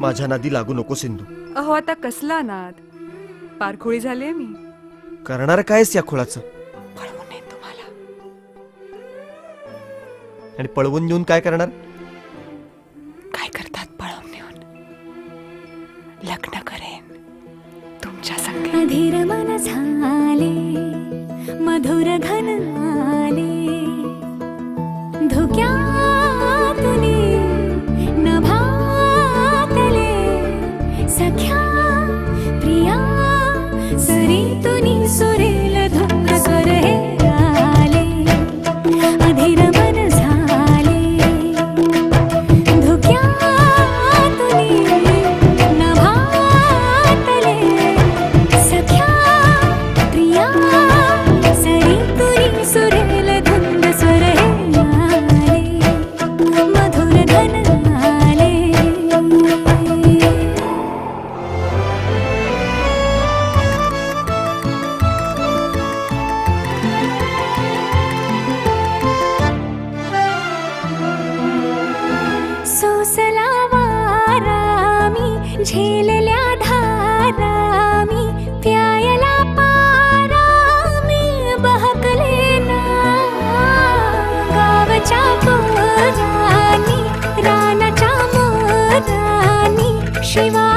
माझ्या नादी लागू नको सिंधू. अहो आता कसला नाद? पारखोळी झालीये मी. करणार कायस या खुळाचं? पळवून नेईन तुम्हाला. आणि पळवून नेऊन काय करणार? काय करतात पळवून नेऊन? लग्न करेन. तुमच्या संगे. अधीर मन झाले मधुर घन आले. धुक्यातुनी 他。सोसला वारामी झेलल्या धारामी प्यायला पारामी बहकले गावच्या पोरानी रानाच्या मोरानी शिवा